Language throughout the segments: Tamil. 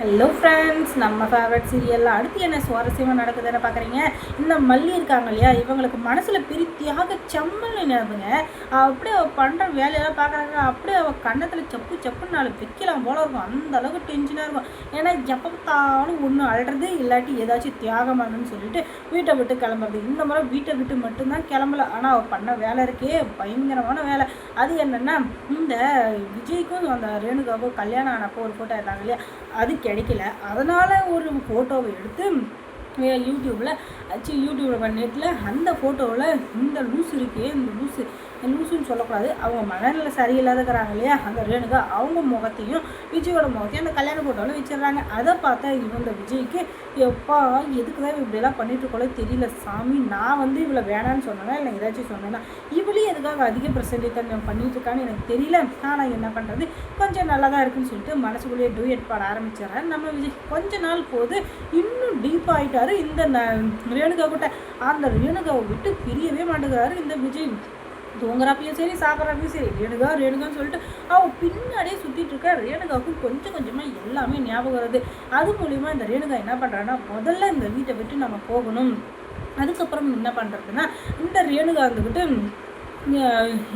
ஹலோ ஃப்ரெண்ட்ஸ் நம்ம ஃபேவரட் சீரியலில் அடுத்து என்ன சுவாரஸ்யமாக நடக்குதுன்னு பார்க்குறீங்க இந்த மல்லி இருக்காங்க இல்லையா? இவங்களுக்கு மனசில் பிரித்தியாக செம்மல்னு நினைவுங்க அப்படியே அவள் பண்ணுற வேலையெல்லாம் பார்க்குறாங்க அப்படியே அவள் கண்ணத்தில் செப்பு செப்புன்னு நாலு வைக்கலாம் போல இருக்கும். அந்த அளவுக்கு டென்ஷனாக இருக்கும். ஏன்னா எப்போ பார்த்தாலும் ஒன்று அழுறது இல்லாட்டி ஏதாச்சும் தியாகம் பண்ணணும்னு சொல்லிட்டு வீட்டை விட்டு கிளம்புறது. இந்த முறை வீட்டை விட்டு மட்டும்தான் கிளம்பல. ஆனால் அவள் பண்ண வேலை இருக்கே. பயங்கரமான வேலை. அது என்னென்னா இந்த விஜய்க்கும் அந்த ரேணுகாவுக்கும் கல்யாணம் ஆனப்போ ஒரு ஃபோட்டோ இருந்தாங்க இல்லையா? அதுக்கு கிடைக்கல. அதனால் ஒரு ஃபோட்டோவை எடுத்து யூடியூப்பில் அச்சு யூடியூப்பில் நெட்டில் அந்த ஃபோட்டோவில் இந்த லூஸ் இருக்கே இந்த லூஸு லூஸுன்னு சொல்லக்கூடாது. அவங்க மனநிலை சரியில்லாதக்கிறாங்க இல்லையா? அந்த ரேணுகா அவங்க முகத்தையும் விஜயோட முகத்தையும் அந்த கல்யாண ஃபோட்டோவில் வச்சிடுறாங்க. அதை பார்த்தா இவங்க விஜய்க்கு எப்பா எதுக்கு தான் இப்படிலாம் பண்ணிட்டு இருக்கோளோ தெரியல சாமி. நான் வந்து இவளை வேணான்னு சொன்னேன்னா இல்லை ஏதாச்சும் சொன்னேன்னா இவளே எதுக்காக அதிக பர்சன்டேஜ் பண்ணிட்டு இருக்கான்னு எனக்கு தெரியல. ஆனால் என்ன பண்ணுறது கொஞ்சம் நல்லா தான் இருக்குன்னு சொல்லிட்டு மனசுக்குள்ளேயே டூயட் பாட ஆரம்பிச்சிடறாரு நம்ம விஜய். கொஞ்ச நாள் போது இன்னும் டீப் ஆகிட்டார் இந்த ரேணுகா கிட்ட அந்த ரேணுகாவை விட்டு பிரியவே மாட்டேங்கிறாரு இந்த விஜய். தூங்குறப்பையும் சரி சாப்பிட்றப்பையும் சரி ரேணுகா ரேணுகான்னு சொல்லிட்டு அவள் பின்னாடியே சுற்றிட்டு இருக்க. ரேணுகாவுக்கும் கொஞ்சம் கொஞ்சமாக எல்லாமே ஞாபகம் வருது. அது மூலிமா இந்த ரேணுகா என்ன பண்ணுறான்னா முதல்ல இந்த வீட்டை விட்டு நம்ம போகணும். அதுக்கப்புறம் என்ன பண்ணுறதுன்னா இந்த ரேணுகா வந்துக்கிட்டு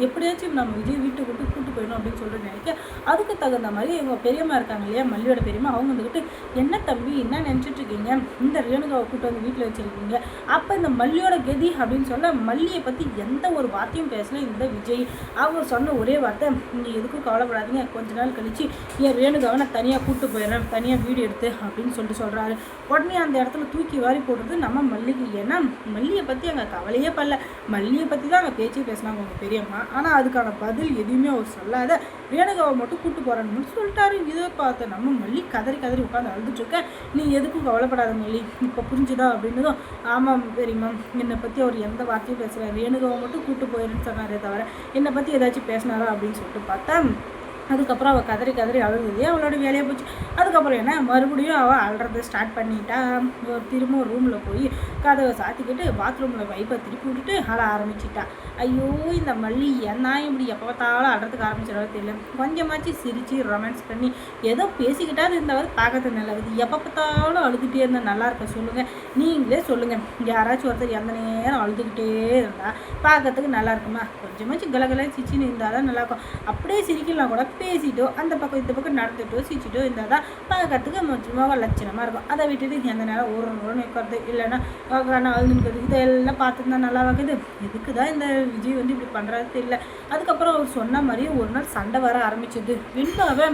எப்படியாச்சும் நம்ம விஜய் வீட்டுக்கு விட்டு கூட்டு போயிடணும் அப்படின்னு சொல்லிட்டு நினைக்க அதுக்கு தகுந்த மாதிரி இவங்க பெரியம்மா இருக்காங்க இல்லையா? மல்லியோட பெரியம்மா. அவங்க வந்துக்கிட்டு என்ன தம்பி என்ன நினச்சிட்டு இருக்கீங்க? இந்த ரேணுகாவை கூட்டு வந்து வீட்டில் வச்சுருக்கீங்க. அப்போ இந்த மல்லியோட கதி அப்படின்னு சொல்ல மல்லியை பற்றி எந்த ஒரு வார்த்தையும் பேசல இந்த விஜய். அவங்க சொன்ன ஒரே வார்த்தை நீங்கள் எதுக்கும் கவலைப்படாதீங்க. கொஞ்ச நாள் கழித்து என் ரேணுகாவை நான் தனியாக கூட்டு போயிடுறேன். தனியாக வீடு எடுத்து அப்படின்னு சொல்லிட்டு சொல்கிறாரு உடனே அந்த இடத்துல தூக்கி வாரி போடுறது நம்ம மல்லிகை ஏன்னா மல்லியை பற்றி அங்கே கவலையே படல. மல்லியை பற்றி தான் அங்கே பேச்சே பேசினாங்க அவங்க பெரியம்மா. ஆனால் அதுக்கான பதில் எதுவுமே அவர் சொல்லாத. ரேணுகாவை மட்டும் கூப்பிட்டு போகிறேன்னு சொல்லிட்டாரு. இதை பார்த்த நம்ம மல்லி கதறி கதறி உட்காந்து அழுதுட்டுருக்க. நீ எதுக்கும் கவலைப்படாத மல்லி. இப்போ புரிஞ்சுதா அப்படின்னதும் ஆமாம் பெரியம்மா என்னை பற்றி அவர் எந்த வார்த்தையும் பேசுகிறார் ரேணுகாவை மட்டும் கூப்பிட்டு போயிருன்னு சொன்னாரே தவிர என்னை பற்றி ஏதாச்சும் பேசினாரா அப்படின்னு சொல்லிட்டு பார்த்தா அதுக்கப்புறம் அவள் கதறி கதறி அழுகுது அவளோட வேலையை போச்சு. அதுக்கப்புறம் என்ன மறுபடியும் அவள் அழுறது ஸ்டார்ட் பண்ணிட்டா. திரும்ப ரூமில் போய் கதவை சாத்திக்கிட்டு பாத்ரூமில் வைப்பை திருப்பி விட்டுட்டு அழ ஆரம்பிச்சிட்டா. ஐயோ இந்த மல்லி என்ன இப்படி எப்போ பார்த்தாலும் அழுறதுக்கு ஆரம்பிச்சிடவே தெரியல. கொஞ்சமாச்சு சிரித்து ரொமான்ஸ் பண்ணி ஏதோ பேசிக்கிட்டாது இருந்தாவது பார்க்கறது நல்லது எப்போ பார்த்தாலும் அழுதுகிட்டே இருந்தால் நல்லா இருக்க சொல்லுங்கள் நீங்களே சொல்லுங்கள் யாராச்சும் ஒருத்தர் எந்த நேரம் அழுதுகிட்டே இருந்தால் பார்க்கறதுக்கு நல்லா இருக்குமா? கொஞ்சமாச்சு கலகல சிச்சின்னு இருந்தால் தான் நல்லாயிருக்கும் அப்படியே சிரிக்கலாம் கூட பேசிட்டோ அந்த பக்கம் இந்த பக்கம் நடந்துட்டோ சிரிச்சிட்டோ இருந்தால் தான் பார்க்கறதுக்கு முக்கியமாக லட்சணமாக இருக்கும். அதை விட்டுட்டு எந்த நேரம் ஒரு நூறு நிற்கிறது இல்லைன்னா அழுது நிற்கிறது இதெல்லாம் பார்த்துருந்தா நல்லா வைக்குது எதுக்கு தான் இந்த விஜய் வந்து இப்படி பண்ணுறது தெரியல. அதுக்கப்புறம் அவர் சொன்ன மாதிரியே ஒரு நாள் சண்டை வர ஆரம்பிச்சது. வில்லாவை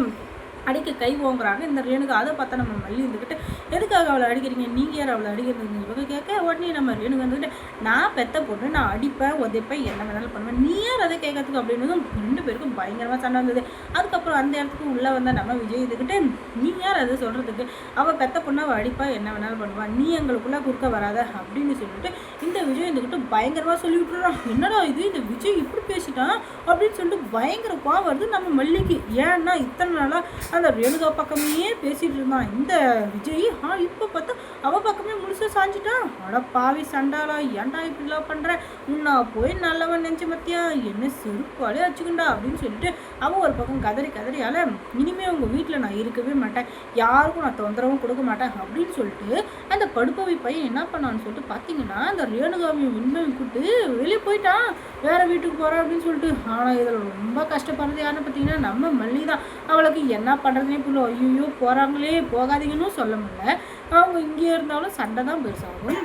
அடிக்க கை ஓங்குறாங்க. இந்த ரேணுகா அதை பார்த்தா நம்ம மல்லி இருந்துக்கிட்டு எதுக்காக அவளை அடிக்கிறீங்க? நீங்கள் யார் அவளை அடிக்கிறது இவங்க கேட்க உடனே நம்ம ரேணுகா வந்துக்கிட்டு நான் பெத்த போட்டு நான் அடிப்பேன் உதைப்பேன் என்ன வேணாலும் பண்ணுவேன். நீ யார் அதை கேட்கறதுக்கு அப்படின்னதும் ரெண்டு பேருக்கும் பயங்கரமாக சண்டை வந்தது. அதுக்கப்புறம் அந்த இடத்துக்கு உள்ளே வந்தால் நம்ம விஜய் இதுக்கிட்டு நீ யார் அதை? சொல்கிறதுக்கு அவள் பெத்த பொண்ணை அடிப்பா என்ன வேணாலும் பண்ணுவாள் நீ எங்களுக்குள்ளே குறுக்க வராத அப்படின்னு சொல்லிட்டு இந்த விஜய் இருந்துக்கிட்டு பயங்கரமாக சொல்லி விட்டுறான். என்னடா இது? இந்த விஜய் இப்படி பேசிட்டான் அப்படின்னு சொல்லிட்டு பயங்கர கோவம் வருது நம்ம மல்லிக்கு. ஏன்னா இத்தனை நாளாக அந்த ரேணுகா பக்கமே பேசிகிட்டு இருந்தான். இந்த விஜய் ஆ இப்போ பார்த்தா அவள் பக்கமே முழுசாக சாஞ்சிட்டான் அட பாவி சண்டாலா ஏன்டா இப்படிலாம் பண்ணுற உன்னா போய் நல்லவன் நினச்ச மத்தியா? என்ன செருப்பாலே வச்சுக்கண்டா அப்படின்னு சொல்லிட்டு அவன் ஒரு பக்கம் கதறி கதறியால் இனிமேல் உங்கள் வீட்டில் நான் இருக்கவே மாட்டேன். யாருக்கும் நான் தொந்தரவும் கொடுக்க மாட்டேன் அப்படின்னு சொல்லிட்டு அந்த படுப்பவை பையன் என்ன பண்ணான்னு சொல்லிட்டு பார்த்தீங்கன்னா அந்த ரேணுகாவையும் விண்மையும் கூப்பிட்டு வெளியே போயிட்டான். வேறு வீட்டுக்கு போகிறான் அப்படின்னு சொல்லிட்டு ஆனால் இதில் ரொம்ப கஷ்டப்படுறது யாருன்னு பார்த்தீங்கன்னா நம்ம மல்லி தான். அவளுக்கு என்ன பண்ணுறதுனே புள்ள ஐயோ போகிறாங்களே போகாதீங்கன்னு சொல்ல முடியல. அவங்க இங்கே இருந்தாலும் சண்டை தான் பெருசாகும்.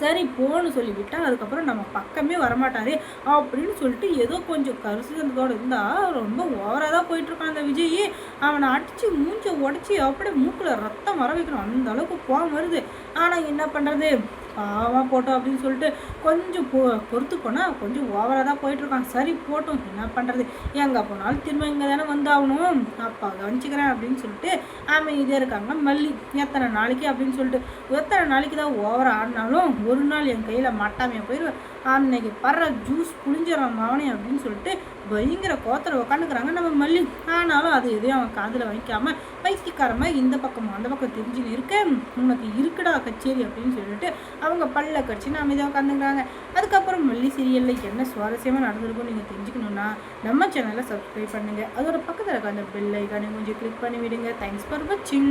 சரி போன்னு சொல்லிவிட்டா அதுக்கப்புறம் நம்ம பக்கமே வரமாட்டாரு அப்படின்னு சொல்லிட்டு ஏதோ கொஞ்சம் கருசுந்தோடு இருந்தால் ரொம்ப ஓவராக தான் போயிட்டுருக்கான் அந்த விஜய். அவனை அடித்து மூஞ்சை உடச்சி அப்படியே மூக்கில் ரத்தம் வர வைக்கணும். அந்த அளவுக்கு கோவம் வருது. ஆனால் என்ன பண்ணுறது பாவமாக போட்டோம் அப்படின்னு சொல்லிட்டு கொஞ்சம் பொ பொறுத்து போனால் கொஞ்சம் ஓவராக தான் போயிட்டுருக்கான் சரி போட்டோம். என்ன பண்ணுறது எங்கே போனாலும் திரும்ப இங்கே தானே வந்தாகணும். அப்பா கவனிச்சிக்கிறேன் அப்படின்னு சொல்லிட்டு அமைதியாக இருக்காங்க மல்லி எத்தனை நாளைக்கு அப்படின்னு சொல்லிட்டு எத்தனை நாளைக்கு தான் ஓவராக ஆடினாலும் ஒரு நாள் என் கையில் மட்டாமே போயிடுவேன் அன்னைக்கு படுற ஜூஸ் புளிஞ்சிடறான் மாவனே அப்படின்னு சொல்லிட்டு பயங்கர கோத்தரை உக்காந்துக்கிறாங்க நம்ம மல்லி. ஆனாலும் அது எதையும் அவன் காதில் வைக்காமல் பைத்தியக்காரமாக இந்த பக்கம் அந்த பக்கம் தெரிஞ்சுன்னு இருக்க உனக்கு இருக்குடா கச்சேரி அப்படின்னு சொல்லிட்டு அவங்க பல்ல கடிச்சு அமைதியாக உட்காந்துக்கிறாங்க. அதுக்கப்புறம் மல்லி சீரியலில் என்ன சுவாரஸ்யமாக நடந்திருக்கும் நீங்கள் தெரிஞ்சுக்கணுன்னா நம்ம சேனலை சப்ஸ்கிரைப் பண்ணுங்கள் அதோட பக்கத்தில் இருக்க அந்த பெல் ஐக்கானே கொஞ்சம் கிளிக் பண்ணி விடுங்க தேங்க்ஸ் ஃபார் வாட்சிங்